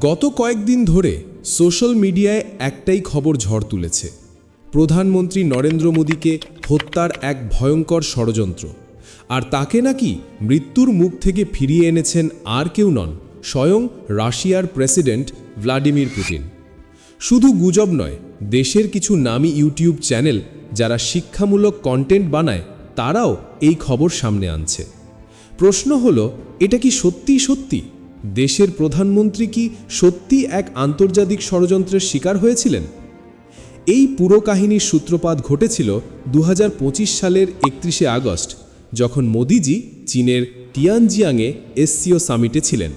গত কয়েকদিন ধরে সোশ্যাল মিডিয়ায় একটাই খবর ঝড় তুলেছে। প্রধানমন্ত্রী নরেন্দ্র মোদীকে হত্যার এক ভয়ঙ্কর ষড়যন্ত্র। আর তাকে নাকি মৃত্যুর মুখ থেকে ফিরিয়ে এনেছেন আর কেউ নন, স্বয়ং রাশিয়ার প্রেসিডেন্ট ভ্লাদিমির পুতিন। শুধু গুজব নয়, দেশের কিছু নামী ইউটিউব চ্যানেল যারা শিক্ষামূলক কন্টেন্ট বানায়, তারাও এই খবর সামনে আনছে। প্রশ্ন হলো, এটা কি সত্যি সত্যি? দেশের প্রধানমন্ত্রী কি সত্যি এক আন্তর্জাতিক ষড়যন্ত্রের শিকার হয়েছিলেন? এই পুরো কাহিনীর সূত্রপাত ঘটেছিল দু হাজার পঁচিশ সালের একত্রিশে আগস্ট, যখন মোদিজি চীনের টিয়ানজিয়াংয়ে এসসিও সামিটে ছিলেন।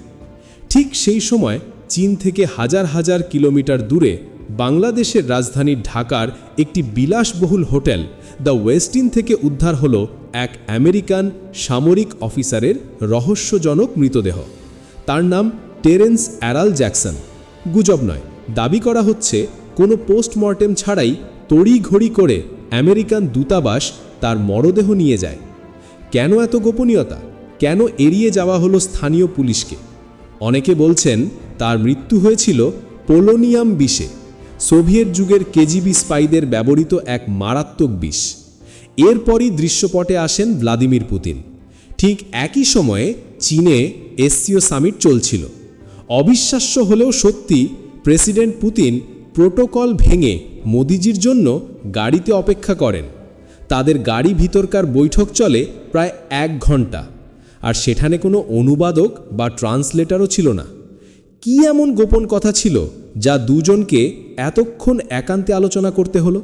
ঠিক সেই সময় চীন থেকে হাজার হাজার কিলোমিটার দূরে বাংলাদেশের রাজধানী ঢাকার একটি বিলাসবহুল হোটেল দ্য ওয়েস্টিন থেকে উদ্ধার হল এক আমেরিকান সামরিক অফিসারের রহস্যজনক মৃতদেহ। তার নাম টেরেন্স অ্যারাল জ্যাকসন। গুজব নয়। দাবি করা হচ্ছে, কোনো পোস্টমর্টেম ছাড়াই তড়িঘড়ি করে আমেরিকান দূতাবাস তার মরদেহ নিয়ে যায়। কেন এত গোপনীয়তা? কেন এড়িয়ে যাওয়া হলো স্থানীয় পুলিশকে? অনেকে বলছেন, তার মৃত্যু হয়েছিল পোলোনিয়াম বিষে, সোভিয়েত যুগের কেজিবি স্পাইদের ব্যবহৃত এক মারাত্মক বিষ। এরপরই দৃশ্যপটে আসেন ভ্লাদিমির পুতিন। ঠিক একই সময়ে চীনে এসসিও সামিট চলছিল। অবিশ্বাস্য হলেও সত্যি প্রেসিডেন্ট পুতিন প্রোটোকল ভেঙে মোদিজির জন্য গাড়িতে অপেক্ষা করেন। তাদের গাড়ি ভিতরকার বৈঠক চলে প্রায় এক ঘণ্টা আর সেখানে কোনো অনুবাদক বা ট্রান্সলেটারও ছিল না। কি এমন গোপন কথা ছিল যা দুজনকে এতক্ষণ একান্তে আলোচনা করতে হলো?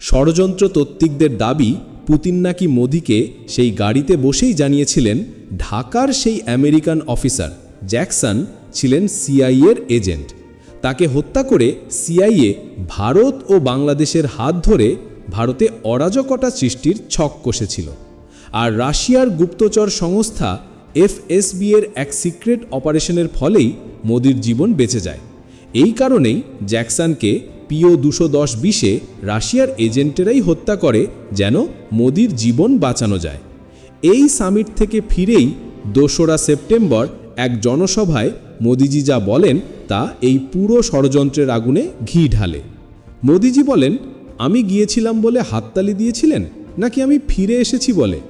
ষড়যন্ত্র তত্ত্বিকদের দাবি পুতিন নাকি মোদিকে সেই গাড়িতে বসেই জানিয়েছিলেন ঢাকার সেই আমেরিকান অফিসার জ্যাকসন ছিলেন সিআইএর এজেন্ট। তাকে হত্যা করে সিআইএ ভারত ও বাংলাদেশের হাত ধরে ভারতে অরাজকতা সৃষ্টির ছক কষেছিল। আর রাশিয়ার গুপ্তচর সংস্থা এফএসবি এর এক সিক্রেট অপারেশনের ফলেই মোদির জীবন বেঁচে যায়। এই কারণেই জ্যাকসনকে পিও দুশো দশ বিশে রাশিয়ার এজেন্টেরাই হত্যা করে যেন মোদির জীবন বাঁচানো যায়। এই সামিট থেকে ফিরেই দোসরা সেপ্টেম্বর এক জনসভায় মোদিজি যা বলেন তা এই পুরো ষড়যন্ত্রের আগুনে ঘি ঢালে। মোদিজি বলেন, আমি গিয়েছিলাম বলে হাততালি দিয়েছিলেন নাকি আমি ফিরে এসেছি বলে?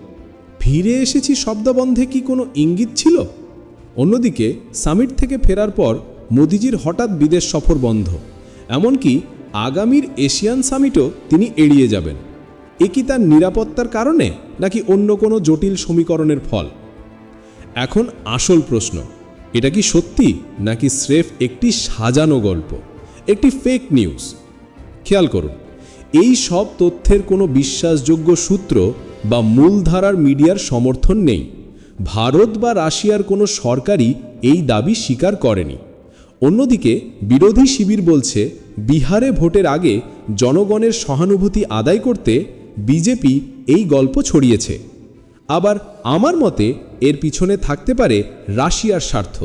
ফিরে এসেছি শব্দবন্ধে কি কোনো ইঙ্গিত ছিল? অন্যদিকে, সামিট থেকে ফেরার পর মোদিজির হঠাৎ বিদেশ সফর বন্ধ। এমনকি আগামীর এশিয়ান সামিটও তিনি এড়িয়ে যাবেন। এ কি তার নিরাপত্তার কারণে, নাকি অন্য কোনো জটিল সমীকরণের ফল? এখন আসল প্রশ্ন, এটা কি সত্যি, নাকি স্রেফ একটি সাজানো গল্প, একটি ফেক নিউজ খেয়াল করুন, এই সব তথ্যের কোনো বিশ্বাসযোগ্য সূত্র বা মূলধারার মিডিয়ার সমর্থন নেই। ভারত বা রাশিয়ার কোনো সরকারই এই দাবি স্বীকার করেনি। অন্যদিকে, বিরোধী শিবির বলছে, বিহারে ভোটের আগে জনগণের সহানুভূতি আদায় করতে বিজেপি এই গল্প ছড়িয়েছে। আবার আমার মতে এর পিছনে থাকতে পারে রাশিয়ার স্বার্থ।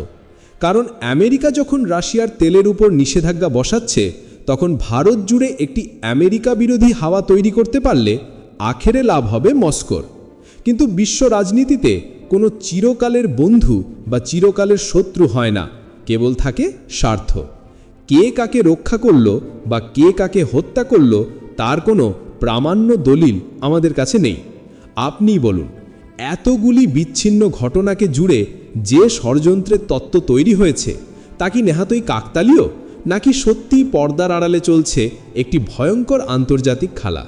কারণ আমেরিকা যখন রাশিয়ার তেলের উপর নিষেধাজ্ঞা বসাচ্ছে, তখন ভারত জুড়ে একটি আমেরিকা বিরোধী হাওয়া তৈরি করতে পারলে আখেরে লাভ হবে মস্কোর। কিন্তু বিশ্ব রাজনীতিতে কোনো চিরকালের বন্ধু বা চিরকালের শত্রু হয় না, কেবল থাকে স্বার্থ। কে কাকে রক্ষা করল বা কে কাকে হত্যা করল, তার কোনো প্রামাণ্য দলিল আমাদের কাছে নেই। আপনিই বলুন, এতগুলি বিচ্ছিন্ন ঘটনাকে জুড়ে যে ষড়যন্ত্রের তত্ত্ব তৈরি হয়েছে, তা কি নেহাতই কাকতালীয়? নাকি সত্যিই পর্দার আড়ালে চলছে একটি ভয়ঙ্কর আন্তর্জাতিক খেলা?